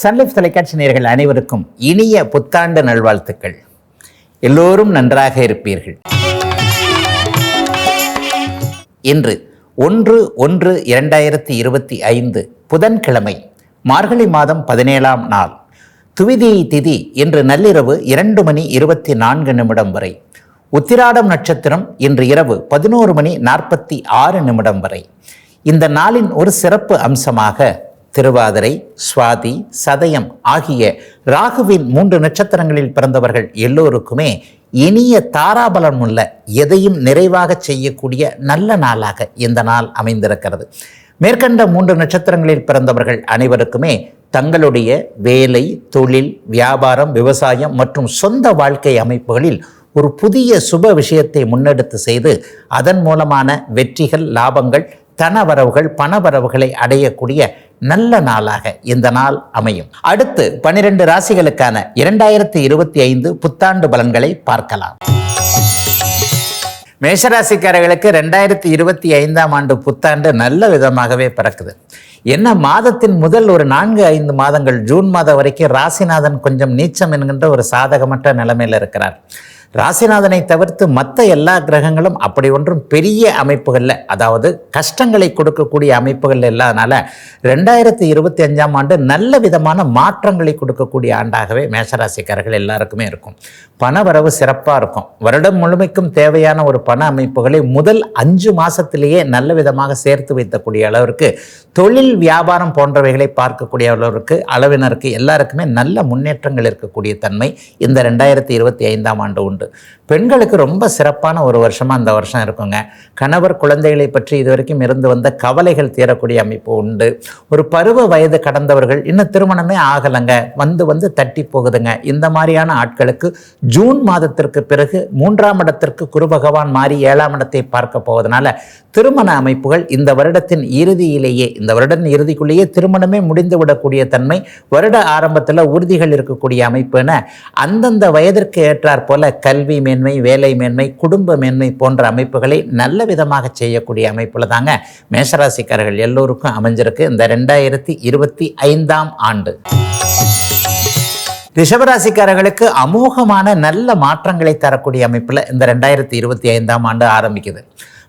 Sun Life தொலைக்காட்சி நேயர்கள் அனைவருக்கும் இனிய புத்தாண்டு நல்வாழ்த்துக்கள். எல்லோரும் நன்றாக இருப்பீர்கள். இன்று ஒன்று ஒன்று இரண்டாயிரத்தி இருபத்தி ஐந்து புதன்கிழமை மார்கழி மாதம் பதினேழாம் நாள். துவிதி திதி இன்று நள்ளிரவு இரண்டு மணி இருபத்தி நான்கு நிமிடம் வரை. உத்திராடம் நட்சத்திரம் இன்று இரவு பதினோரு மணி நாற்பத்தி ஆறு நிமிடம் வரை. இந்த நாளின் ஒரு சிறப்பு அம்சமாக திருவாதிரை சுவாதி சதயம் ஆகிய ராகுவின் மூன்று நட்சத்திரங்களில் பிறந்தவர்கள் எல்லோருக்குமே இனிய தாராபலம் உள்ள எதையும் நிறைவாக செய்யக்கூடிய நல்ல நாளாக இந்த நாள் அமைந்திருக்கிறது. மேற்கண்ட மூன்று நட்சத்திரங்களில் பிறந்தவர்கள் அனைவருக்குமே தங்களுடைய வேலை தொழில் வியாபாரம் விவசாயம் மற்றும் சொந்த வாழ்க்கை அமைப்புகளில் ஒரு புதிய சுப விஷயத்தை முன்னெடுத்து செய்து அதன் மூலமான வெற்றிகள் லாபங்கள் தனவரவுகள் பணவரவுகளை அடையக்கூடிய நல்ல நாளாக இந்த நாள் அமையும். அடுத்து பனிரெண்டு ராசிகளுக்கான இரண்டாயிரத்தி இருபத்தி ஐந்து புத்தாண்டு பலன்களை பார்க்கலாம். மேஷராசிக்காரர்களுக்கு ரெண்டாயிரத்தி இருபத்தி ஐந்தாம் ஆண்டு புத்தாண்டு நல்ல விதமாகவே பிறக்குது. என்ன மாதத்தின் முதல் ஒரு நான்கு ஐந்து மாதங்கள் ஜூன் மாதம் வரைக்கும் ராசிநாதன் கொஞ்சம் நீச்சம் என்கின்ற ஒரு சாதகமற்ற நிலைமையில் இருக்கிறார். ராசிநாதனை தவிர்த்து மற்ற எல்லா கிரகங்களும் அப்படி ஒன்றும் பெரிய அமைப்புகளில் அதாவது கஷ்டங்களை கொடுக்கக்கூடிய அமைப்புகள் இல்லாதனால ரெண்டாயிரத்தி இருபத்தி அஞ்சாம் ஆண்டு நல்ல விதமான மாற்றங்களை கொடுக்கக்கூடிய ஆண்டாகவே மேஷராசிக்காரர்கள் எல்லாருக்குமே இருக்கும். பண வரவு சிறப்பாக இருக்கும். வருடம் முழுமைக்கும் தேவையான ஒரு பண அமைப்புகளை முதல் அஞ்சு மாதத்திலேயே நல்ல விதமாக சேர்த்து வைத்தக்கூடிய அளவிற்கு தொழில் வியாபாரம் போன்றவைகளை பார்க்கக்கூடிய அளவிற்கு அளவினருக்கு எல்லாருக்குமே நல்ல முன்னேற்றங்கள் இருக்கக்கூடிய தன்மை இந்த ரெண்டாயிரத்தி இருபத்தி ஐந்தாம் ஆண்டு உண்டு. ഉണ്ട് பெண்களுக்கு ரொம்ப சிறப்பான ஒரு வருஷமாக அந்த வருஷம் இருக்குங்க. கணவர் குழந்தைகளை பற்றி இதுவரைக்கும் இருந்து வந்த கவலைகள் தீரக்கூடிய அமைப்பு உண்டு. ஒரு பருவ வயது கடந்தவர்கள் இன்னும் திருமணமே ஆகலைங்க. வந்து வந்து தட்டி போகுதுங்க. இந்த மாதிரியான ஆட்களுக்கு ஜூன் மாதத்திற்கு பிறகு மூன்றாம் இடத்திற்கு குரு பகவான் மாறி ஏழாம் இடத்தை பார்க்க போவதனால திருமண அமைப்புகள் இந்த வருடத்தின் இறுதியிலேயே இந்த வருடத்தின் இறுதிக்குள்ளேயே திருமணமே முடிந்து விடக்கூடிய தன்மை வருட ஆரம்பத்தில் உறுதிகள் இருக்கக்கூடிய அமைப்புன்னு அந்தந்த வயதிற்கு ஏற்றாற் போல கல்வி மேன்மை வேலை மேன்மை குடும்ப மேன்மை போன்ற அமைப்புகளை நல்ல விதமாக செய்யக்கூடிய அமைப்பில் தாங்க மேஷராசிக்காரர்கள் எல்லோருக்கும் அமைஞ்சிருக்கு இந்த ரெண்டாயிரத்தி இருபத்தி ஐந்தாம் ஆண்டு. ரிஷபராசிக்காரர்களுக்கு அமோகமான நல்ல மாற்றங்களை தரக்கூடிய அமைப்பில் இந்த ரெண்டாயிரத்தி இருபத்தி ஐந்தாம் ஆண்டு ஆரம்பிக்குது.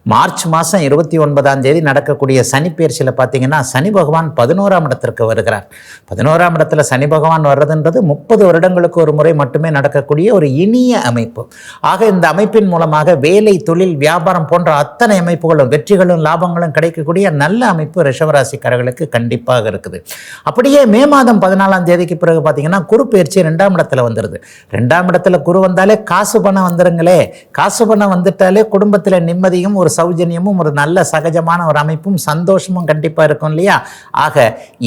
மார்ச் மாதம் இருபத்தி ஒன்பதாம் தேதி நடக்கக்கூடிய சனி பயிற்சியில் பார்த்தீங்கன்னா சனி பகவான் பதினோராம் இடத்திற்கு வருகிறார். பதினோராம் இடத்துல சனி பகவான் வர்றதுன்றது முப்பது வருடங்களுக்கு ஒரு முறை மட்டுமே நடக்கக்கூடிய ஒரு இனிய அமைப்பு. ஆக இந்த அமைப்பின் மூலமாக வேலை தொழில் வியாபாரம் போன்ற அத்தனை அமைப்புகளும் வெற்றிகளும் லாபங்களும் கிடைக்கக்கூடிய நல்ல அமைப்பு ரிஷவராசிக்காரர்களுக்கு கண்டிப்பாக இருக்குது. அப்படியே மே மாதம் பதினாலாம் தேதிக்கு பிறகு பார்த்தீங்கன்னா குரு பயிற்சி ரெண்டாம் இடத்துல வந்துடுது ரெண்டாம் இடத்துல குரு வந்தாலே காசு பணம் வந்துருங்களே. காசு பணம் வந்துட்டாலே குடும்பத்தில் நிம்மதியும் ஒரு சௌஜன்யமும் ஒரு நல்ல சகஜமான ஒரு அமைப்பும் சந்தோஷமும் கண்டிப்பாக இருக்கும் இல்லையா? ஆக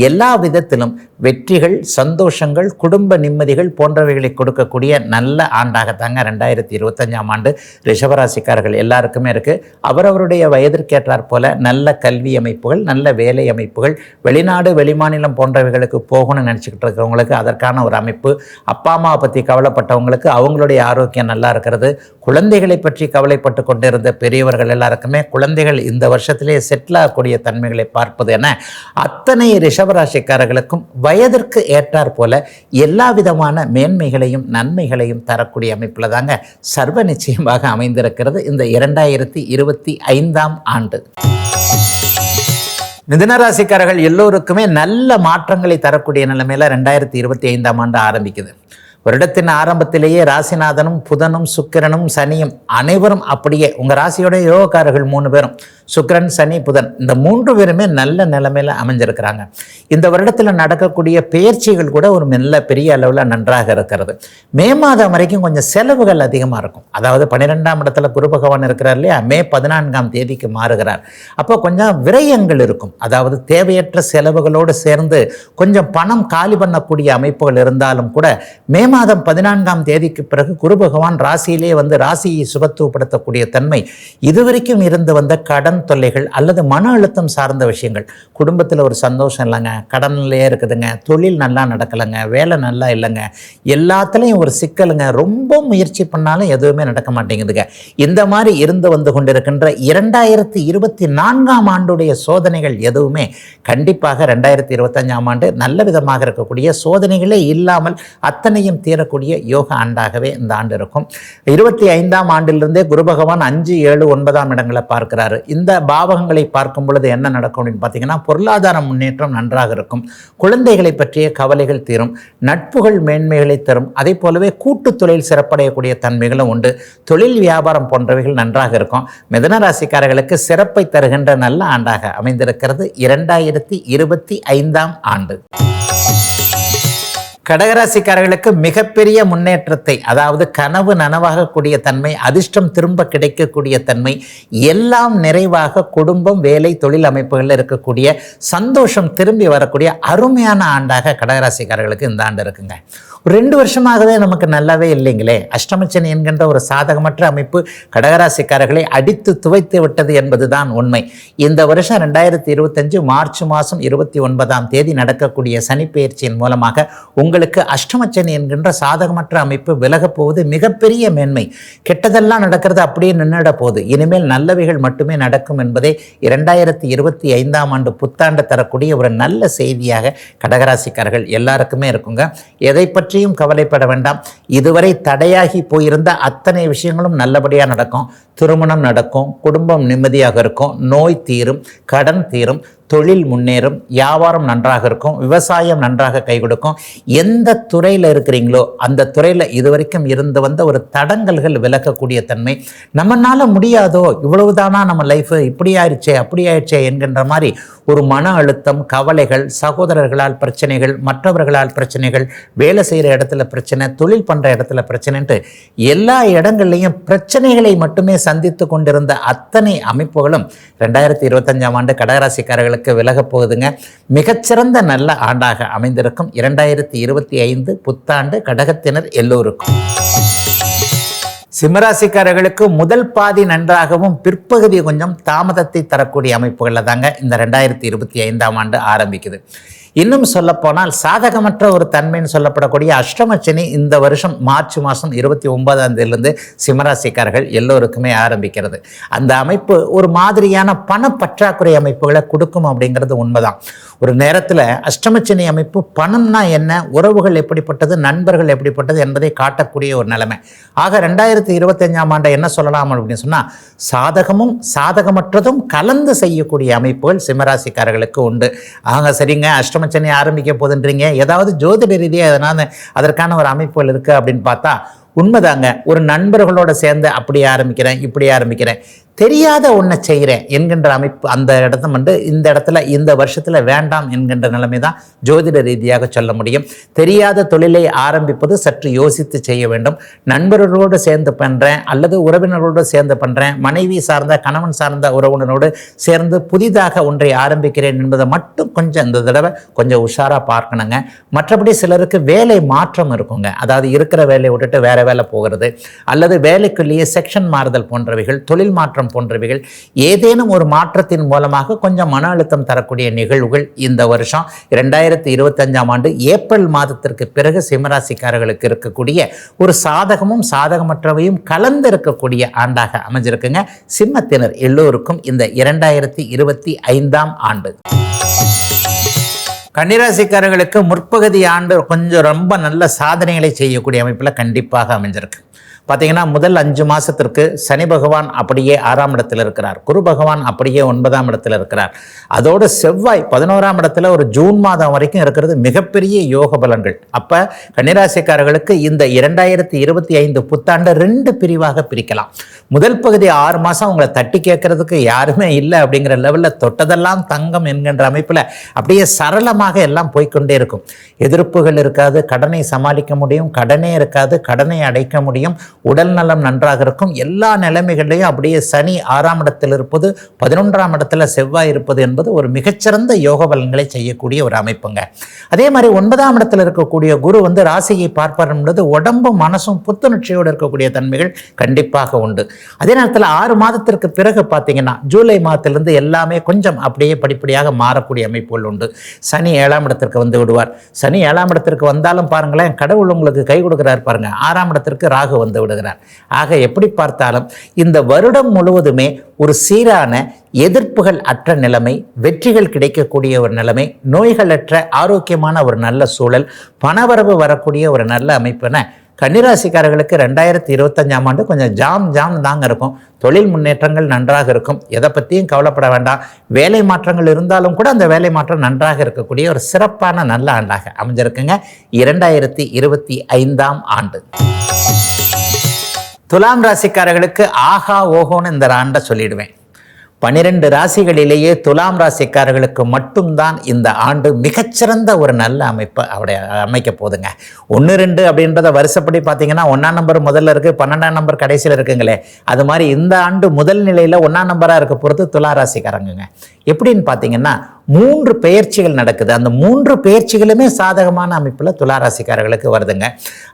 எல்லா விதத்திலும் வெற்றிகள் சந்தோஷங்கள் குடும்ப நிம்மதிகள் போன்றவைகளை கொடுக்கக்கூடிய நல்ல ஆண்டாகத்தாங்க ரெண்டாயிரத்தி இருபத்தஞ்சாம் ஆண்டு ரிஷபராசிக்காரர்கள் எல்லாருக்குமே இருக்குது அவரவருடைய வயதிற்கேற்றாற் போல நல்ல கல்வி அமைப்புகள் நல்ல வேலை அமைப்புகள் வெளிநாடு வெளிமாநிலம் போன்றவைகளுக்கு போகணும்னு நினச்சிக்கிட்டு இருக்கிறவங்களுக்கு அதற்கான ஒரு அமைப்பு. அப்பா அம்மாவை பற்றி கவலைப்பட்டவங்களுக்கு அவங்களுடைய ஆரோக்கியம் நல்லா இருக்கிறது. குழந்தைகளை பற்றி கவலைப்பட்டு கொண்டிருந்த பெரியவர்கள் எல்லாருக்குமே குழந்தைகள் இந்த வருஷத்திலே செட்டில் ஆகக்கூடிய தன்மைகளை பார்ப்பது என அத்தனை ரிஷபராசிக்காரர்களுக்கும் வயதிற்கு ஏற்றார் போல எல்லா விதமான மேன்மைகளையும் நன்மைகளையும் தரக்கூடிய அமைப்பில் தாங்க சர்வ நிச்சயமாக அமைந்திருக்கிறது இந்த இரண்டாயிரத்தி இருபத்தி ஐந்தாம் ஆண்டு. மிதனராசிக்காரர்கள் எல்லோருக்குமே நல்ல மாற்றங்களை தரக்கூடிய நிலைமையில் ரெண்டாயிரத்தி இருபத்தி ஐந்தாம் ஆண்டு ஆரம்பிக்குது. வருடத்தின் ஆரம்பத்திலேயே ராசிநாதனும் புதனும் சுக்கிரனும் சனியும் அனைவரும் அப்படியே உங்கள் ராசியோட யோகக்காரர்கள் மூணு பேரும் சுக்கிரன் சனி புதன் இந்த மூன்று பேருமே நல்ல நிலைமையில் அமைஞ்சிருக்கிறாங்க. இந்த வருடத்தில் நடக்கக்கூடிய பயிற்சிகள் கூட ஒரு நல்ல பெரிய அளவில் நன்றாக இருக்கிறது. மே மாதம் வரைக்கும் கொஞ்சம் செலவுகள் அதிகமாக இருக்கும். அதாவது பன்னிரெண்டாம் இடத்துல குரு பகவான் இருக்கிறார் இல்லையா? மே பதினான்காம் தேதிக்கு மாறுகிறார். அப்போ கொஞ்சம் விரயங்கள் இருக்கும். அதாவது தேவையற்ற செலவுகளோடு சேர்ந்து கொஞ்சம் பணம் காலி பண்ணக்கூடிய அமைப்புகள் இருந்தாலும் கூட மே மாதம் பதினான்காம் தேதிக்கு பிறகு குரு பகவான் ராசியிலே வந்து ராசியை சுபத்துவப்படுத்தக்கூடிய தன்மை இதுவரைக்கும் இருந்து வந்த கடன் தொல்லைகள் அல்லது மன அழுத்தம் சார்ந்த விஷயங்கள். குடும்பத்தில் ஒரு சந்தோஷம் இல்லைங்க. கடன்லேயே இருக்குதுங்க. தொழில் நல்லா நடக்கலைங்க. வேலை நல்லா இல்லைங்க. எல்லாத்துலேயும் ஒரு சிக்கலுங்க. ரொம்ப முயற்சி பண்ணாலும் எதுவுமே நடக்க மாட்டேங்குதுங்க. இந்த மாதிரி இருந்து வந்து கொண்டிருக்கின்ற இரண்டாயிரத்தி இருபத்தி நான்காம் ஆண்டுடைய சோதனைகள் எதுவுமே கண்டிப்பாக ரெண்டாயிரத்தி இருபத்தஞ்சாம் ஆண்டு நல்ல விதமாக இருக்கக்கூடிய சோதனைகளே இல்லாமல் அத்தனையும் தீரக்கூடிய யோக ஆண்டாகவே இந்த ஆண்டு இருக்கும். இருபத்தி ஐந்தாம் ஆண்டிலிருந்தே குரு பகவான் அஞ்சு ஏழு ஒன்பதாம் இடங்களை பார்க்கிறாரு. இந்த பாவகங்களை பார்க்கும் பொழுது என்ன நடக்கும் அப்படின்னு பார்த்தீங்கன்னா பொருளாதார முன்னேற்றம் நன்றாக இருக்கும். குழந்தைகளை பற்றிய கவலைகள் தீரும். நட்புகள் மேன்மைகளை தரும். அதே போலவே கூட்டு தொழில் சிறப்படையக்கூடிய தன்மைகளும் உண்டு. தொழில் வியாபாரம் போன்றவைகள் நன்றாக இருக்கும். மிதன ராசிக்காரர்களுக்கு சிறப்பை தருகின்ற நல்ல ஆண்டாக அமைந்திருக்கிறது இரண்டாயிரத்தி இருபத்தி ஐந்தாம் ஆண்டு. கடகராசிக்காரர்களுக்கு மிகப்பெரிய முன்னேற்றத்தை அதாவது கனவு நனவாகக்கூடிய தன்மை அதிர்ஷ்டம் திரும்ப கிடைக்கக்கூடிய தன்மை எல்லாம் நிறைவாக குடும்பம் வேலை தொழில் அமைப்புகளில் இருக்கக்கூடிய சந்தோஷம் திரும்பி வரக்கூடிய அருமையான ஆண்டாக கடகராசிக்காரர்களுக்கு இந்த ஆண்டு இருக்குங்க. ரெண்டு வருஷமாகவே நமக்கு நல்லாவே இல்லைங்களே. அஷ்டமச்சனி என்கின்ற ஒரு சாதகமற்ற அமைப்பு கடகராசிக்காரர்களை அடித்து துவைத்து விட்டது என்பதுதான் உண்மை. இந்த வருஷம் ரெண்டாயிரத்தி இருபத்தஞ்சு மார்ச் மாதம் இருபத்தி ஒன்பதாம் தேதி நடக்கக்கூடிய சனிப்பெயர்ச்சியின் மூலமாக உங்களுக்கு அஷ்டமச்சனி என்கின்ற சாதகமற்ற அமைப்பு விலகப் போவது மிகப்பெரிய மேன்மை. கெட்டதெல்லாம் நடக்கிறது அப்படியே நின்றுட போகுது. இனிமேல் நல்லவைகள் மட்டுமே நடக்கும் என்பதே இரண்டாயிரத்தி இருபத்தி ஐந்தாம் ஆண்டு புத்தாண்டு தரக்கூடிய ஒரு நல்ல செய்தியாக கடகராசிக்காரர்கள் எல்லாருக்குமே இருக்குங்க. எதை பற்றி பற்றியும் கவலைப்பட வேண்டாம். இதுவரை தடையாகி போயிருந்த அத்தனை விஷயங்களும் நல்லபடியாக நடக்கும். திருமணம் நடக்கும். குடும்பம் நிம்மதியாக இருக்கும். நோய் தீரும். கடன் தீரும். தொழில் முன்னேறும் வியாபாரம் நன்றாக இருக்கும் விவசாயம் நன்றாக கை கொடுக்கும். எந்த துறையில் இருக்கிறீங்களோ அந்த துறையில் இதுவரைக்கும் இருந்து வந்த ஒரு தடங்கல்கள் விலகக்கூடிய தன்மை. நம்மனால முடியாதோ இவ்வளவுதானா நம்ம லைஃப் இப்படி ஆயிடுச்சே அப்படி ஆயிடுச்சே என்கின்ற மாதிரி ஒரு மன அழுத்தம் கவலைகள் சகோதரர்களால் பிரச்சனைகள் மற்றவர்களால் பிரச்சனைகள் வேலை செய்கிற இடத்துல பிரச்சனை தொழில் பண்ணுற இடத்துல பிரச்சனைன்ட்டு எல்லா இடங்கள்லையும் பிரச்சனைகளை மட்டுமே சந்தித்து கொண்டிருந்த அத்தனை அமைப்புகளும் ரெண்டாயிரத்தி இருபத்தஞ்சாம் ஆண்டு கடகராசிக்காரர்களுக்கு விலகப் போகுதுங்க. மிகச்சிறந்த நல்ல ஆண்டாக அமைந்திருக்கும் இரண்டாயிரத்தி இருபத்தி ஐந்து புத்தாண்டு கடகத்தினர் எல்லோருக்கும். சிம்மராசிக்காரர்களுக்கு முதல் பாதி நன்றாகவும் பிற்பகுதி கொஞ்சம் தாமதத்தை தரக்கூடிய அமைப்புகளில் தாங்க இந்த ரெண்டாயிரத்தி இருபத்தி ஐந்தாம் ஆண்டு ஆரம்பிக்குது. இன்னும் சொல்லப்போனால் சாதகமற்ற ஒரு தன்மைன்னு சொல்லப்படக்கூடிய அஷ்டமச்சனி இந்த வருஷம் மார்ச் மாதம் இருபத்தி ஒன்பதாம் தேதியிலிருந்து சிம்மராசிக்காரர்கள் எல்லோருக்குமே ஆரம்பிக்கிறது. அந்த அமைப்பு ஒரு மாதிரியான பண பற்றாக்குறை அமைப்புகளை கொடுக்கும் அப்படிங்கிறது உண்மைதான். ஒரு நேரத்தில் அஷ்டமச்சனி அமைப்பு பணம்னா என்ன? உறவுகள் எப்படிப்பட்டது? நண்பர்கள் எப்படிப்பட்டது? என்பதை காட்டக்கூடிய ஒரு நிலைமை. ஆக ரெண்டாயிரத்தி இருபத்தஞ்சாம் ஆண்டை என்ன சொல்லலாம் அப்படின்னு சொன்னால் சாதகமும் சாதகமற்றதும் கலந்து செய்யக்கூடிய அமைப்புகள் சிம்மராசிக்காரர்களுக்கு உண்டு. ஆக சரிங்க அஷ்டமச்சனி ஆரம்பிக்க போதுன்றீங்க. ஏதாவது ஜோதிட ரீதியாக எதனால் அதற்கான ஒரு அமைப்புகள் இருக்குது அப்படின்னு பார்த்தா உண்மைதாங்க. ஒரு நண்பர்களோட சேர்ந்து அப்படி ஆரம்பிக்கிறேன் இப்படி ஆரம்பிக்கிறேன். தெரியாத ஒன்றை செய்கிறேன் என்கின்ற அமைப்பு அந்த இடத்த வந்து இந்த இடத்துல இந்த வருஷத்தில் வேண்டாம் என்கின்ற நிலைமை தான் ஜோதிட ரீதியாக சொல்ல முடியும். தெரியாத தொழிலை ஆரம்பிப்பது சற்று யோசித்து செய்ய வேண்டும். நண்பர்களோடு சேர்ந்து பண்ணுறேன் அல்லது உறவினர்களோடு சேர்ந்து பண்ணுறேன் மனைவி சார்ந்த கணவன் சார்ந்த உறவினரோடு சேர்ந்து புதிதாக ஒன்றை ஆரம்பிக்கிறேன் என்பதை மட்டும் கொஞ்சம் இந்த தடவை கொஞ்சம் உஷாராக பார்க்கணுங்க. மற்றபடி சிலருக்கு வேலை மாற்றம் இருக்குங்க. அதாவது இருக்கிற வேலையை விட்டுட்டு வேறு வேலை போகிறது. அல்லது வேலைக்குள்ளேயே செக்ஷன் மாறுதல் போன்றவைகள் தொழில் மாற்றம் மாற்றம் போன்றவைகள் ஏதேனும் ஒரு மாற்றத்தின் மூலமாக கொஞ்சம் மன அழுத்தம் தரக்கூடிய நிகழ்வுகள் இந்த வருஷம் இரண்டாயிரத்தி இருபத்தஞ்சாம் ஆண்டு ஏப்ரல் மாதத்திற்கு பிறகு சிம்மராசிக்காரர்களுக்கு இருக்கக்கூடிய ஒரு சாதகமும் சாதகமற்றவையும் கலந்து இருக்கக்கூடிய ஆண்டாக அமைஞ்சிருக்குங்க. சிம்மத்தினர் எல்லோருக்கும் இந்த இரண்டாயிரத்தி இருபத்தி ஐந்தாம் ஆண்டு. கன்னிராசிக்காரர்களுக்கு முற்பகுதி ஆண்டு கொஞ்சம் ரொம்ப நல்ல சாதனைகளை செய்யக்கூடிய அமைப்பில் கண்டிப்பாக அமைஞ்சிருக்கு. பார்த்தீங்கன்னா முதல் அஞ்சு மாதத்திற்கு சனி பகவான் அப்படியே ஆறாம் இடத்தில் இருக்கிறார். குரு பகவான் அப்படியே ஒன்பதாம் இடத்தில் இருக்கிறார். அதோடு செவ்வாய் பதினோராம் இடத்துல ஒரு ஜூன் மாதம் வரைக்கும் இருக்கிறது மிகப்பெரிய யோக பலன்கள். அப்போ கன்னிராசிக்காரர்களுக்கு இந்த இரண்டாயிரத்தி இருபத்தி ஐந்து புத்தாண்டை ரெண்டு பிரிவாக பிரிக்கலாம். முதல் பகுதி ஆறு மாதம் அவங்களை தட்டி கேட்கறதுக்கு யாருமே இல்லை அப்படிங்கிற லெவலில் தொட்டதெல்லாம் தங்கம் என்கின்ற அமைப்பில் அப்படியே சரளமாக எல்லாம் போய்க்கொண்டே இருக்கும். எதிர்ப்புகள் இருக்காது கடனை சமாளிக்க முடியும் கடனே இருக்காது கடனை அடைக்க முடியும். உடல் நலம் நன்றாக இருக்கும். எல்லா நிலைமைகளையும் அப்படியே சனி ஆறாம் இடத்தில் இருப்பது பதினொன்றாம் இடத்துல செவ்வாய் இருப்பது என்பது ஒரு மிகச்சிறந்த யோக பலன்களை செய்யக்கூடிய ஒரு அமைப்புங்க. அதே மாதிரி ஒன்பதாம் இடத்தில் இருக்கக்கூடிய குரு வந்து ராசியை பார்ப்பார் என்பது உடம்பும் மனசும் புத்துணர்ச்சியோடு இருக்கக்கூடிய தன்மைகள் கண்டிப்பாக உண்டு. அதே நேரத்தில் ஆறு மாதத்திற்கு பிறகு பார்த்தீங்கன்னா ஜூலை மாதத்திலிருந்து எல்லாமே கொஞ்சம் அப்படியே படிப்படியாக மாறக்கூடிய அமைப்புகள் உண்டு. சனி ஏழாம் இடத்திற்கு வந்து விடுவார். சனி ஏழாம் இடத்திற்கு வந்தாலும் பாருங்களேன் கடவுள் உங்களுக்கு கை கொடுக்குறாரு பாருங்க. ஆறாம் இடத்திற்கு ராகு வந்து கொள்ளுகிறார் ஆக எப்படி பார்த்தாலும் இந்த வருடம் முழுவதுமே ஒரு சீரான எதிர்ப்புகள் அற்ற நிலைமை வெற்றிகள் கிடைக்கக்கூடிய ஒரு நிலைமை நோய்களற்ற ஆரோக்கியமான ஒரு நல்ல சூழல் பணவரவு வரக்கூடிய ஒரு நல்ல அமைப்புன கன்னிராசிக்காரர்களுக்கு ரெண்டாயிரத்தி இருபத்தஞ்சாம் ஆண்டு கொஞ்சம் ஜாம் ஜாம் தாங்க இருக்கும். தொழில் முன்னேற்றங்கள் நன்றாக இருக்கும். எதை பற்றியும் கவலைப்பட வேண்டாம். வேலை மாற்றங்கள் இருந்தாலும் கூட அந்த வேலை மாற்றம் நன்றாக இருக்கக்கூடிய ஒரு சிறப்பான நல்ல ஆண்டாக அமைஞ்சிருக்குங்க. இரண்டாயிரத்தி இருபத்தி ஐந்தாம் ஆண்டு. துலாம் ராசிக்காரர்களுக்கு ஆஹா ஓஹோன்னு இந்த ஆண்டை சொல்லிடுவேன். பனிரெண்டு ராசிகளிலேயே துலாம் ராசிக்காரர்களுக்கு மட்டும்தான் இந்த ஆண்டு மிகச்சிறந்த ஒரு நல்ல அமைப்பை அவடைய அமைக்க போதுங்க ஒன்று ரெண்டு அப்படின்றத வருஷப்படி பார்த்தீங்கன்னா ஒன்றாம் நம்பர் முதல்ல இருக்குது பன்னெண்டாம் நம்பர் கடைசியில் இருக்குங்களே. அது மாதிரி இந்த ஆண்டு முதல் நிலையில் ஒன்றாம் நம்பராக இருக்க பொறுத்து துலா ராசிக்காரங்க எப்படின்னு பார்த்தீங்கன்னா மூன்று பெயர்ச்சிகள் நடக்குது. அந்த மூன்று பெயர்ச்சிகளுமே சாதகமான அமைப்பில் துளாராசிக்காரர்களுக்கு வருதுங்க.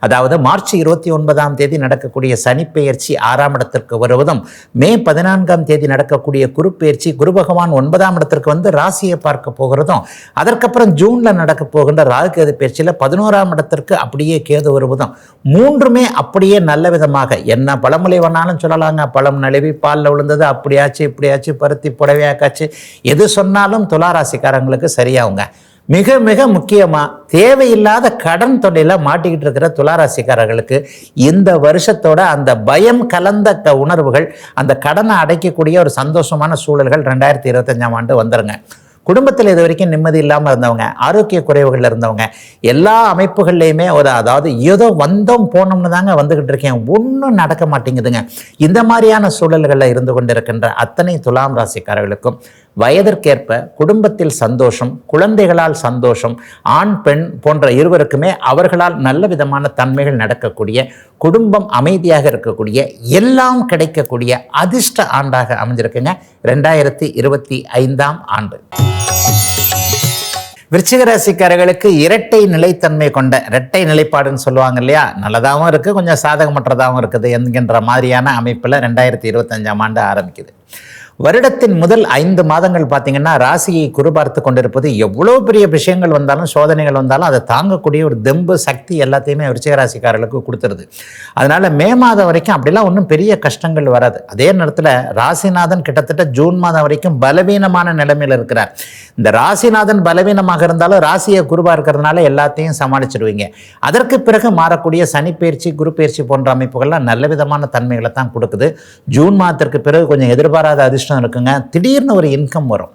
அதாவது மார்ச் இருபத்தி ஒன்பதாம் தேதி நடக்கக்கூடிய சனி பெயர்ச்சி ஆறாம் இடத்திற்கு வருவதும் மே பதினான்காம் தேதி நடக்கக்கூடிய குரு பெயர்ச்சி குரு பகவான் ஒன்பதாம் இடத்திற்கு வந்து ராசியை பார்க்க போகிறதும் அதற்கப்புறம் ஜூனில் நடக்க போகின்ற ராகு கேது பயிற்சியில் பதினோராம் இடத்திற்கு அப்படியே கேது வருவதும் மூன்றுமே அப்படியே நல்ல விதமாக என்ன பழமொழி வேணாலும் சொல்லலாங்க. பழம் நழுவி பாலில் விழுந்தது அப்படியாச்சு இப்படியாச்சு பருத்தி புடவையாக்காச்சு எது சொன்னாலும் துளாராசிக்காரங்களுக்கு சரியாகுங்க. மிக மிக முக்கியமாக தேவையில்லாத கடன் தொல்லையில் மாட்டிக்கிட்டு இருக்கிற துளாராசிக்காரர்களுக்கு இந்த வருஷத்தோட அந்த பயம் கலந்த க உணர்வுகள் அந்த கடனை அடைக்கக்கூடிய ஒரு சந்தோஷமான சூழல்கள் ரெண்டாயிரத்தி இருபத்தஞ்சாம் ஆண்டு வந்துருங்க. குடும்பத்தில் இது வரைக்கும் நிம்மதி இல்லாமல் இருந்தவங்க ஆரோக்கிய குறைவுகளில் இருந்தவங்க எல்லா அமைப்புகள்லையுமே ஒரு அதாவது ஏதோ வந்தோம் போனோம்னு தாங்க வந்துக்கிட்டு இருக்கேன். ஒன்றும் நடக்க மாட்டேங்குதுங்க. இந்த மாதிரியான சூழல்களில் இருந்து கொண்டிருக்கின்ற அத்தனை துலாம் ராசிக்காரர்களுக்கும் வயதிற்கேற்ப குடும்பத்தில் சந்தோஷம் குழந்தைகளால் சந்தோஷம் ஆண் பெண் போன்ற இருவருக்குமே அவர்களால் நல்ல விதமான தன்மைகள் நடக்கக்கூடிய குடும்பம் அமைதியாக இருக்கக்கூடிய எல்லாம் கிடைக்கக்கூடிய அதிர்ஷ்ட ஆண்டாக அமைஞ்சிருக்குங்க. ரெண்டாயிரத்தி இருபத்தி ஐந்தாம் ஆண்டு விருச்சிகராசிக்காரர்களுக்கு இரட்டை நிலைத்தன்மை கொண்ட இரட்டை நிலைப்பாடுன்னு சொல்லுவாங்க இல்லையா? நல்லதாகவும் இருக்குது கொஞ்சம் சாதகமற்றதாகவும் இருக்குது என்கின்ற மாதிரியான அமைப்பில் ரெண்டாயிரத்தி இருபத்தஞ்சாம் ஆண்டு ஆரம்பிக்குது. வருடத்தின் முதல் ஐந்து மாதங்கள் பார்த்தீங்கன்னா ராசியை குறிபார்த்து கொண்டிருப்பது எவ்வளோ பெரிய விஷயங்கள் வந்தாலும் சோதனைகள் வந்தாலும் அதை தாங்கக்கூடிய ஒரு தெம்பு சக்தி எல்லாத்தையுமே விருச்சிகராசிக்காரர்களுக்கு கொடுத்துருது. அதனால் மே மாதம் வரைக்கும் அப்படிலாம் ஒன்றும் பெரிய கஷ்டங்கள் வராது. அதே நேரத்தில் ராசிநாதன் கிட்டத்தட்ட ஜூன் மாதம் வரைக்கும் பலவீனமான நிலைமையில் இருக்கிறார். இந்த ராசிநாதன் பலவீனமாக இருந்தாலும் ராசியை குருவாக இருக்கிறதுனால எல்லாத்தையும் சமாளிச்சிடுவீங்க அதற்கு பிறகு மாறக்கூடிய சனி பயிற்சி குரு பயிற்சி போன்ற அமைப்புகள்லாம் நல்ல விதமான தன்மைகளை தான் கொடுக்குது. ஜூன் மாதத்திற்கு பிறகு கொஞ்சம் எதிர்பாராத அதிர்ஷ்டம் இருக்குங்க. திடீர்னு ஒரு இன்கம் வரும்.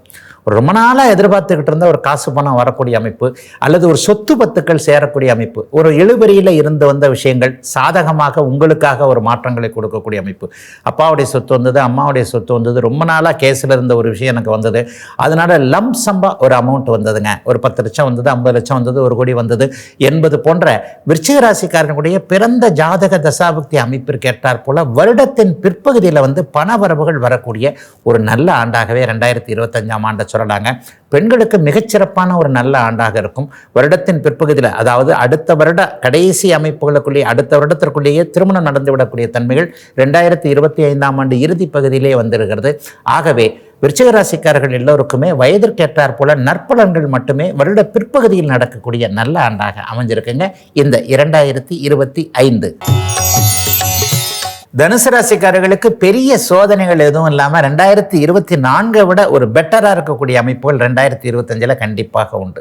ரொம்ப நாளாக எதிர்பார்த்துக்கிட்டு இருந்த ஒரு காசு பணம் வரக்கூடிய அமைப்பு அல்லது ஒரு சொத்து பத்துக்கள் சேரக்கூடிய அமைப்பு ஒரு இழுபறியில் இருந்து வந்த விஷயங்கள் சாதகமாக உங்களுக்காக ஒரு மாற்றங்களை கொடுக்கக்கூடிய அமைப்பு. அப்பாவுடைய சொத்து வந்தது அம்மாவுடைய சொத்து வந்தது ரொம்ப நாளாக கேஸில் இருந்த ஒரு விஷயம் எனக்கு வந்தது. அதனால் லம் சம்பா ஒரு அமௌண்ட் வந்ததுங்க. ஒரு பத்து லட்சம் வந்தது ஐம்பது லட்சம் வந்தது ஒரு கோடி வந்தது என்பது போன்ற விருச்சிக ராசிக்காரனுடைய பிறந்த ஜாதக தசாபக்தி அமைப்பிற்கு ஏற்றார் போல வருடத்தின் பிற்பகுதியில் வந்து பண வரவுகள் வரக்கூடிய ஒரு நல்ல ஆண்டாகவே ரெண்டாயிரத்தி இருபத்தஞ்சாம் ஆண்டை சொல்கிறாங்க பெண்களுக்கு மிகச்சிறப்பான ஒரு நல்ல ஆண்டாக இருக்கும். வருடத்தின் பிற்பகுதியில் அதாவது அடுத்த வருட கடைசி அமைப்புகளுக்குள்ளேயே அடுத்த வருடத்திற்குள்ளேயே திருமணம் நடந்துவிடக்கூடிய தன்மைகள் ரெண்டாயிரத்தி இருபத்தி ஐந்தாம் ஆண்டு இறுதி பகுதியிலே வந்திருக்கிறது. ஆகவே விருச்சிக ராசிக்காரர்கள் எல்லோருக்குமே வயதிற்கேற்றார் போல நற்பலன்கள் மட்டுமே வருட பிற்பகுதியில் நடக்கக்கூடிய நல்ல ஆண்டாக அமைஞ்சிருக்குங்க. இந்த இரண்டாயிரத்தி இருபத்தி ஐந்து தனுசு ராசிக்காரர்களுக்கு பெரிய சோதனைகள் எதுவும் இல்லாமல் ரெண்டாயிரத்தி இருபத்தி நான்கை விட ஒரு பெட்டராக இருக்கக்கூடிய அமைப்புகள் ரெண்டாயிரத்தி இருபத்தஞ்சில் கண்டிப்பாக உண்டு.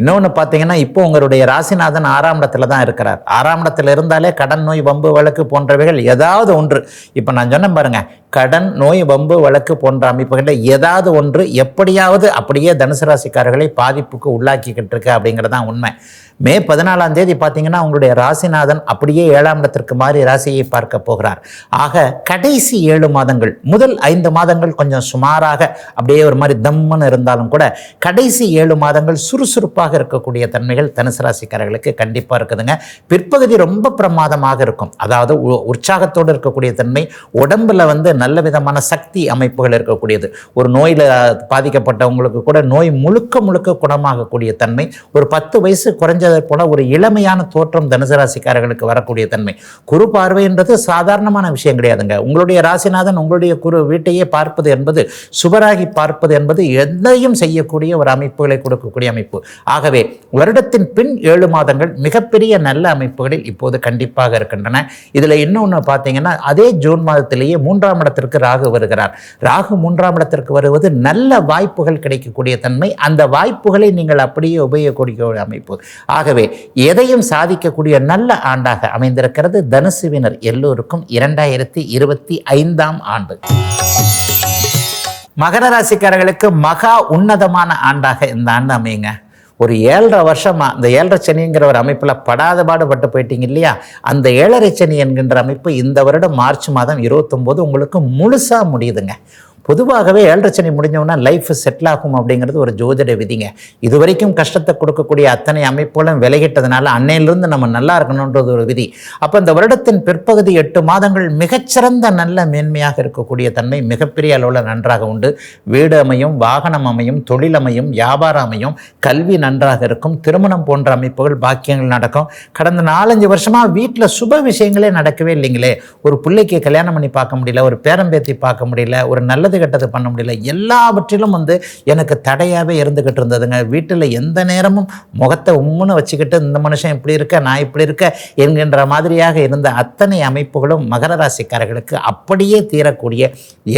இன்னொன்று பார்த்தீங்கன்னா இப்போ உங்களுடைய ராசிநாதன் ஆறாம் இடத்துல தான் இருக்கிறார். ஆறாம் இடத்துல இருந்தாலே கடன் நோய் வம்பு வழக்கு போன்றவைகள் ஏதாவது ஒன்று. இப்போ நான் சொன்னேன் பாருங்கள் கடன் நோய் வம்பு வழக்கு போன்ற அமைப்புகளில் ஏதாவது ஒன்று எப்படியாவது அப்படியே தனுசு ராசிக்காரர்களை பாதிப்புக்கு உள்ளாக்கிக்கிட்டு இருக்கு அப்படிங்கிறது தான் உண்மை. மே பதினாலாம் தேதி பார்த்தீங்கன்னா உங்களுடைய ராசிநாதன் அப்படியே ஏழாம் இடத்திற்கு மாறி ராசியை பார்க்க போகிறார். ஆக கடைசி ஏழு மாதங்கள் முதல் ஐந்து மாதங்கள் கொஞ்சம் சுமாராக அப்படியே ஒரு மாதிரி தம்முன்னு இருந்தாலும் கூட கடைசி ஏழு மாதங்கள் சுறுசுறுப்பாக இருக்கக்கூடிய தன்மைகள் தனுசு ராசிக்காரர்களுக்கு கண்டிப்பாக இருக்குதுங்க. பிற்பகுதி ரொம்ப பிரமாதமாக இருக்கும். அதாவது உ- உற்சாகத்தோடு இருக்கக்கூடிய தன்மை உடம்புல வந்து நல்ல விதமான சக்தி அமைப்புகள் இருக்கக்கூடியது. ஒரு நோயில் பாதிக்கப்பட்டவங்களுக்கு கூட நோய் முழுக்க முழுக்க குணமாகக்கூடிய தன்மை ஒரு பத்து வயசு குறைஞ்சதை போல ஒரு இளமையான தோற்றம் தனுசு ராசிக்காரர்களுக்கு வரக்கூடிய தன்மை. குரு பார்வைன்றது சாதாரணமான விஷயம் கிடையாதுங்க. உங்களுடைய ராசிநாதன் உங்களுடைய குரு வீட்டையே பார்ப்பது என்பது சுபராகி பார்ப்பது என்பது எதையும் செய்யக்கூடிய ஒரு அமைப்புகளை கொடுக்கக்கூடிய அமைப்பு. ஆகவே வருடத்தின் பின் ஏழு மாதங்கள் மிகப்பெரிய நல்ல அமைப்புகளில் இப்போது கண்டிப்பாக இருக்கின்றன. இதில் இன்னொன்று பார்த்தீங்கன்னா அதே ஜூன் மாதத்திலேயே மூன்றாம் இடத்திற்கு ராகு வருகிறார். ராகு மூன்றாம் இடத்திற்கு வருவது நல்ல வாய்ப்புகள் கிடைக்கக்கூடிய தன்மை. அந்த வாய்ப்புகளை நீங்கள் அப்படியே உபயோகக்கூடிய அமைப்பு. ஆகவே எதையும் சாதிக்கக்கூடிய நல்ல ஆண்டாக அமைந்திருக்கிறது தனுசுவினர் எல்லோருக்கும் இரண்டாயிரத்தி இருபத்தி ஐந்தாம் ஆண்டு. மகர ராசிக்காரர்களுக்கு மகா உன்னதமான ஆண்டாக இந்த ஆண்டு அமையுங்க. ஒரு ஏழரை வருஷமாக இந்த ஏழரை சனிங்கிற ஒரு அமைப்பில் படாத பாடுபட்டு போயிட்டீங்க இல்லையா? அந்த ஏழரை சனி என்கின்ற அமைப்பு இந்த வருடம் மார்ச் மாதம் இருபத்தொம்போது உங்களுக்கு முழுசாக முடியுதுங்க. பொதுவாகவே ஏழரை சனி முடிஞ்சோன்னா லைஃப் செட்டில் ஆகும் அப்படிங்கிறது ஒரு ஜோதிட விதிங்க. இது வரைக்கும் கஷ்டத்தை கொடுக்கக்கூடிய அத்தனை அமைப்புகளும் விலகிட்டதுனால அன்னையிலிருந்து நம்ம நல்லா இருக்கணுன்றது ஒரு விதி. அப்போ இந்த வருடத்தின் பிற்பகுதி எட்டு மாதங்கள் மிகச்சிறந்த நல்ல மேன்மையாக இருக்கக்கூடிய தன்மை மிகப்பெரிய அளவில் நன்றாக உண்டு. வீடு அமையும் வாகனம் அமையும் தொழில் அமையும் வியாபாரம் அமையும் கல்வி நன்றாக இருக்கும் திருமணம் போன்ற அமைப்புகள் பாக்கியங்கள் நடக்கும். கடந்த நாலஞ்சு வருஷமாக வீட்டில் சுப விஷயங்களே நடக்கவே இல்லைங்களே. ஒரு பிள்ளைக்கு கல்யாணம் பண்ணி பார்க்க முடியல ஒரு பேரம்பேத்தி பார்க்க முடியல ஒரு நல்லது கெட்டது பண்ண முடியல. எல்லாவற்றிலும் வந்து எனக்கு தடையாகவே இருந்துக்கிட்டு இருந்ததுங்க. வீட்டில் எந்த நேரமும் முகத்தை உம்முன்னு வச்சுக்கிட்டு இந்த மனுஷன் இப்படி இருக்க நான் இப்படி இருக்க என்கின்ற மாதிரியாக இருந்த அத்தனை அமைப்புகளும் மகர ராசிக்காரர்களுக்கு அப்படியே தீரக்கூடிய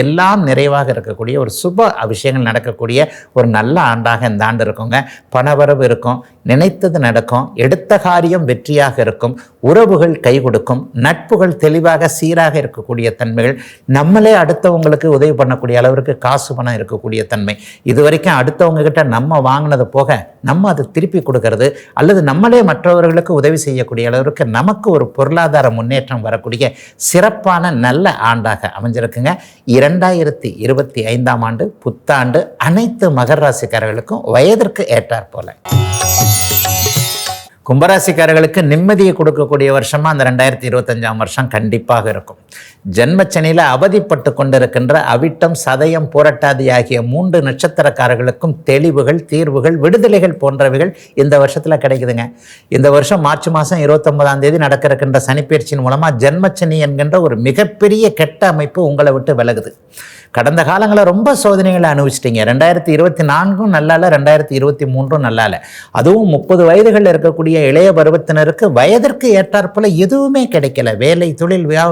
எல்லாம் நிறைவாக இருக்கக்கூடிய ஒரு சுப விஷயங்கள் நடக்கக்கூடிய ஒரு நல்ல ஆண்டாக இந்த ஆண்டு இருக்குங்க. பணவரவு இருக்கும் நினைத்தது நடக்கும் எடுத்த காரியம் வெற்றியாக இருக்கும் உறவுகள் கை கொடுக்கும் நட்புகள் தெளிவாக சீராக இருக்கக்கூடிய தன்மைகள் நம்மளே அடுத்தவங்களுக்கு உதவி பண்ணக்கூடிய அளவிற்கு காசு பணம் இருக்கக்கூடிய தன்மை. இது வரைக்கும் அடுத்தவங்க கிட்ட நம்ம வாங்கினது போக நம்ம அதை திருப்பி கொடுக்கறது அல்லது நம்மளே மற்றவர்களுக்கு உதவி செய்யக்கூடிய அளவிற்கு நமக்கு ஒரு பொருளாதார முன்னேற்றம் வரக்கூடிய சிறப்பான நல்ல ஆண்டாக அமைஞ்சிருக்குங்க. இரண்டாயிரத்தி இருபத்தி ஐந்தாம் ஆண்டு புத்தாண்டு அனைத்து மகர ராசிக்காரர்களுக்கும் வயதிற்கு ஏற்றாற் போல. கும்பராசிக்காரர்களுக்கு நிம்மதியை கொடுக்கக்கூடிய வருஷமாக அந்த ரெண்டாயிரத்தி இருபத்தஞ்சாம் வருஷம் கண்டிப்பாக இருக்கும். ஜென்மச்சனியில் அவதிப்பட்டு கொண்டிருக்கின்ற அவிட்டம் சதயம் புரட்டாதி ஆகிய மூன்று நட்சத்திரக்காரர்களுக்கும் தெளிவுகள் தீர்வுகள் விடுதலைகள் போன்றவைகள் இந்த வருஷத்தில் கிடைக்குதுங்க. இந்த வருஷம் மார்ச் மாதம் இருபத்தொன்பதாம் தேதி நடக்க இருக்கின்ற சனிப்பயிற்சியின் மூலமாக ஜென்மச்சனி என்கின்ற ஒரு மிகப்பெரிய கெட்ட அமைப்பு உங்களை விட்டு விலகுது. கடந்த காலங்களில் ரொம்ப சோதனைகளை அனுபவிச்சிட்டிங்க. ரெண்டாயிரத்தி இருபத்தி நான்கும் நல்லால ரெண்டாயிரத்தி இருபத்தி மூன்றும் நல்லால. அதுவும் முப்பது வயதுகளில் இருக்கக்கூடிய இளைய பருவத்தினருக்கு வயதிற்கு ஏற்றாற்போல் எதுவுமே கிடைக்கல. வேலை தொழில் வியா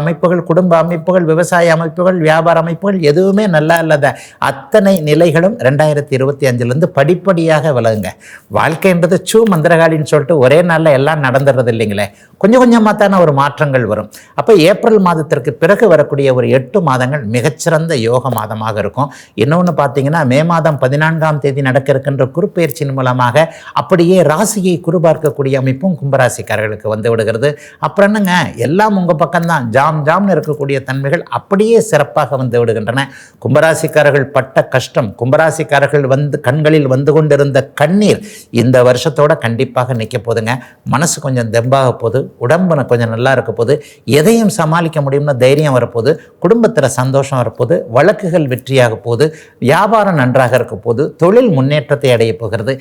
அமைப்புகள் குடும்ப அமைப்புகள் விவசாய அமைப்புகள் வியாபார அமைப்புகள் எதுவுமே நல்லா இல்லாத அத்தனை நிலைகளும் ரெண்டாயிரத்தி இருபத்தி அஞ்சுலேருந்து படிப்படியாக விலகுங்க. வாழ்க்கைன்றது சூ மந்திரகாலின்னு சொல்லிட்டு ஒரே நாளில் எல்லாம் நடந்துடுறது இல்லைங்களே. கொஞ்சம் கொஞ்சமாக தானே ஒரு மாற்றங்கள் வரும். அப்போ ஏப்ரல் மாதத்திற்கு பிறகு வரக்கூடிய ஒரு எட்டு மாதங்கள் மிகச்சிறந்த யோக மாதமாக இருக்கும். இன்னொன்று பார்த்தீங்கன்னா மே மாதம் பதினான்காம் தேதி நடக்க இருக்கின்ற குறுப்பெயர்ச்சியின் மூலமாக அப்படியே ராசி ராசியை குறிபார்க்கக்கூடிய அமைப்பும் கும்பராசிக்காரர்களுக்கு வந்து விடுகிறது. அப்புறம் என்னங்க? எல்லாம் உங்கள் பக்கம்தான். ஜாம் ஜாம்னு இருக்கக்கூடிய தன்மைகள் அப்படியே சிறப்பாக வந்து விடுகின்றன. கும்பராசிக்காரர்கள் பட்ட கஷ்டம் கும்பராசிக்காரர்கள் வந்து கண்களில் வந்து கொண்டிருந்த கண்ணீர் இந்த வருஷத்தோட கண்டிப்பாக நிற்க போதுங்க மனசு கொஞ்சம் தெம்பாக போகுது. உடம்பு கொஞ்சம் நல்லா இருக்க போது எதையும் சமாளிக்க முடியும்னு தைரியம் வரப்போகுது. குடும்பத்தில் சந்தோஷம் வரப்போது வழக்குகள் வெற்றியாக போகுது. வியாபாரம் நன்றாக இருக்க போது தொழில் முன்னேற்றத்தை அடைய போகிறது.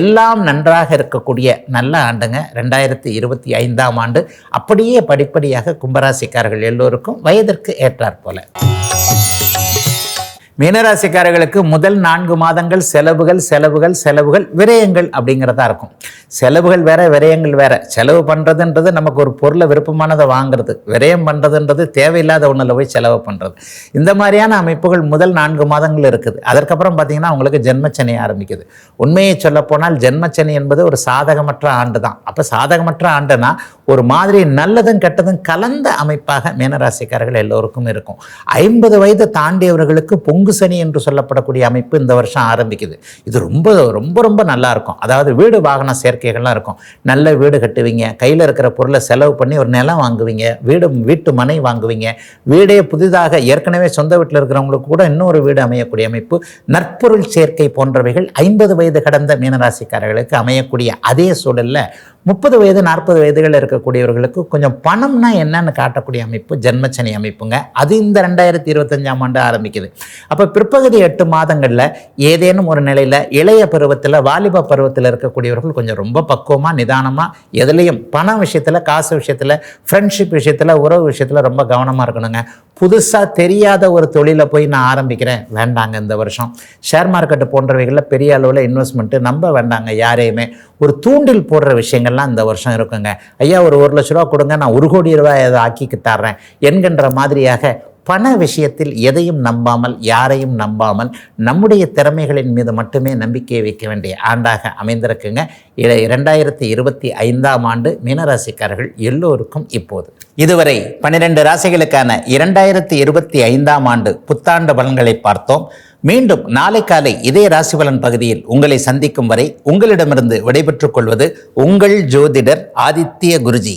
எல்லாம் நன்றாக இருக்கக்கூடிய நல்ல ஆண்டுங்க. ரெண்டாயிரத்தி இருபத்தி ஐந்தாம் ஆண்டு. அப்படியே படிப்படியாக கும்பராசிக்காரர்கள் எல்லோருக்கும் வயதிற்கு ஏற்றாற் போல. மீனராசிக்காரர்களுக்கு முதல் நான்கு மாதங்கள் செலவுகள் செலவுகள் செலவுகள் விரயங்கள் அப்படிங்கிறதா இருக்கும். செலவுகள் வேற விரயங்கள் வேற. செலவு பண்ணுறதுன்றது நமக்கு ஒரு பொருளை விருப்பமானதை வாங்குறது. விரயம் பண்ணுறதுன்றது தேவையில்லாத ஒன்றில் போய் செலவு பண்ணுறது இந்த மாதிரியான அமைப்புகள் முதல் நான்கு மாதங்கள் இருக்குது. அதற்கப்புறம் பார்த்தீங்கன்னா உங்களுக்கு ஜென்மச்சனி ஆரம்பிக்குது. உண்மையை சொல்லப்போனால் ஜென்மச்சனி என்பது ஒரு சாதகமற்ற ஆண்டு தான் அப்போ சாதகமற்ற ஆண்டுனா ஒரு மாதிரி நல்லதும் கெட்டதும் கலந்த அமைப்பாக மீனராசிக்காரர்கள் எல்லோருக்கும் இருக்கும். ஐம்பது வயது தாண்டியவர்களுக்கு பொங்கு சனி என்று சொல்லப்படக்கூடிய அமைப்பு இந்த வருஷம் ஆரம்பிக்குது. இது ரொம்ப ரொம்ப ரொம்ப நல்லா இருக்கும் அதாவது வீடு வாகன சேர்க்கைகள்லாம் இருக்கும். நல்ல வீடு கட்டுவீங்க. கையில் இருக்கிற பொருளை செலவு பண்ணி ஒரு நிலம் வாங்குவீங்க. வீடு வீட்டு மனை வாங்குவீங்க. வீடே புதிதாக ஏற்கனவே சொந்த வீட்டில் இருக்கிறவங்களுக்கு கூட இன்னொரு வீடு அமையக்கூடிய அமைப்பு. நற்பொருள் சேர்க்கை போன்றவைகள் ஐம்பது வயது கடந்த மீனராசிக்காரர்களுக்கு அமையக்கூடிய அதே சூழலில் முப்பது வயது நாற்பது வயதுகள் இருக்கக்கூடியவர்களுக்கு கொஞ்சம் பணம்னா என்னன்னு காட்டக்கூடிய அமைப்பு ஜென்மச்சனி அமைப்புங்க. அது இந்த ரெண்டாயிரத்தி இருபத்தஞ்சாம் ஆண்டு ஆரம்பிக்குது. அப்போ பிற்பகுதி எட்டு மாதங்களில் ஏதேனும் ஒரு நிலையில் இளைய பருவத்தில் வாலிப பருவத்தில் இருக்கக்கூடியவர்கள் கொஞ்சம் ரொம்ப பக்குவமாக நிதானமாக எதுலேயும் பணம் விஷயத்தில் காசு விஷயத்தில் ஃப்ரெண்ட்ஷிப் விஷயத்தில் உறவு விஷயத்தில் ரொம்ப கவனமாக இருக்கணுங்க. புதுசாக தெரியாத ஒரு தொழிலை போய் நான் ஆரம்பிக்கிறேன். வேண்டாங்க இந்த வருஷம். ஷேர் மார்க்கெட்டு போன்றவைகளில் பெரிய அளவில் இன்வெஸ்ட்மெண்ட்டு நம்ப வேண்டாங்க யாரையுமே. ஒரு தூண்டில் போடுற விஷயங்கள்லாம் இந்த வருஷம் இருக்குங்க. ஐயா ஒரு ஒரு லட்ச ரூபா கொடுங்க நான் ஒரு கோடி ரூபாய் அதை ஆக்கி தர்றேன். என்கின்ற மாதிரியாக பண விஷயத்தில் எதையும் நம்பாமல் யாரையும் நம்பாமல் நம்முடைய திறமைகளின் மீது மட்டுமே நம்பிக்கையை வைக்க வேண்டிய ஆண்டாக அமைந்திருக்குங்க. இதை இரண்டாயிரத்தி இருபத்தி ஐந்தாம் ஆண்டு மீனராசிக்காரர்கள் எல்லோருக்கும் இப்போது. இதுவரை பன்னிரெண்டு ராசிகளுக்கான இரண்டாயிரத்தி இருபத்தி ஐந்தாம் ஆண்டு புத்தாண்டு பலன்களை பார்த்தோம். மீண்டும் நாளை காலை இதே ராசி பலன் பகுதியில் உங்களை சந்திக்கும் வரை உங்களிடமிருந்து விடைபெற்றுக் கொள்வது உங்கள் ஜோதிடர் ஆதித்ய குருஜி.